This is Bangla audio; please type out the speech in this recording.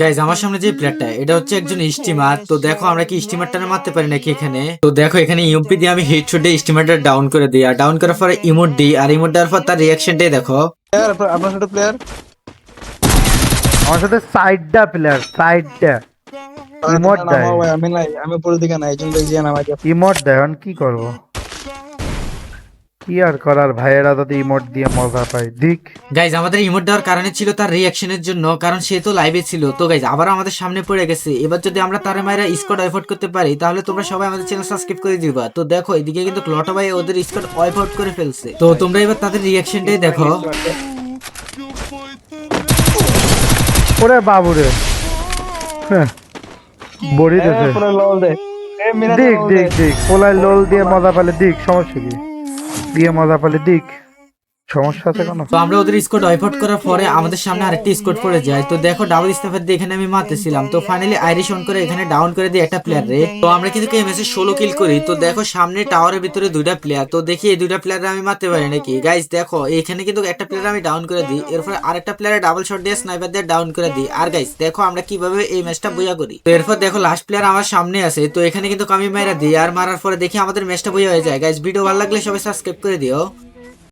গাইজ আমার সামনে যে প্লেয়ারটা এটা হচ্ছে একজন স্টিমার তো দেখো আমরা কি স্টিমারটা মারতে পারি নাকি এখানে? তো দেখো এখানে ইউপি দিয়ে আমি হেডশট দিয়ে স্টিমারটা ডাউন করে দিই আর ডাউন করার পরে ইমোট দিই আর ইমোট দেওয়ার পর তার রিয়াকশনটাই দেখো। আপনার সাথে প্লেয়ার আমার সাথে সাইডটা প্লেয়ার সাইডটা ইমোট দেয়। আমি নাই আমি উপরের দিকে নাই একজন দেখছি নামাই ইমোট দেয় কি করব? কি আর করার ভাইয়েরা যদি ইমোট দিয়ে মজা পায়? দিক। গাইজ আমাদের ইমোট দেওয়ার কারণে ছিল তার রিয়াকশনের জন্য কারণ সে তো লাইভে ছিল। তো গাইজ আবার আমাদের সামনে পড়ে গেছে। এবার যদি আমরা তার মায়েরা স্কোয়াড করতে পারি তাহলে তোমরা সবাই আমাদের চ্যানেল সাবস্ক্রাইব করে দিবা। তো দেখো এদিকে কিন্তু ক্লটা ভাই ওদের স্কোয়াড করে ফেলছে। তো তোমরা এবার তাদের রিয়াকশনটাই দেখো। ওরে বাবুরে। হ্যাঁ। বড়ি দেছে পুরো লল দে। এ দিক দিক দিক। পোলায় লোল দিয়ে মজা পেলে দিক সমস্যা কি? দিয়ে মজা পালে দিক। সমস্যা আছে তো আমরা ওদের স্কোয়াড করার পরে আমাদের সামনে স্কোয়াড পড়ে যায়। তো দেখো ডাবল দিয়ে এখানে আমি মারতেছিলাম। তো ফাইনালি আইরিশ অন করে এখানে ডাউন করে দিই একটা প্লেয়ার রে। তো আমরা কিন্তু ষোলো কিল করি। তো দেখো, সামনে টাওয়ারের ভিতরে দুইটা প্লেয়ার তো দেখি এই দুইটা প্লেয়ার আমি মারতে পারি নাকি? দেখো, এখানে কিন্তু একটা প্লেয়ার আমি ডাউন করে দিই। এরপর আরেকটা প্লেয়ার ডাবল শট দিয়ে স্নাইপার দিয়ে ডাউন করে দিই। আর গাইজ দেখো আমরা কীভাবে এই ম্যাচটা বইয়া করি। তো এরপর দেখো লাস্ট প্লেয়ার আমার সামনে আছে। তো এখানে কিন্তু আমি মেরা দিই। আর মারার পরে দেখি আমাদের ম্যাচটা বইয়া হয়ে যায়। গাইজ ভিডিও ভালো লাগলে সবাই সাবস্ক্রাইব করে দিও।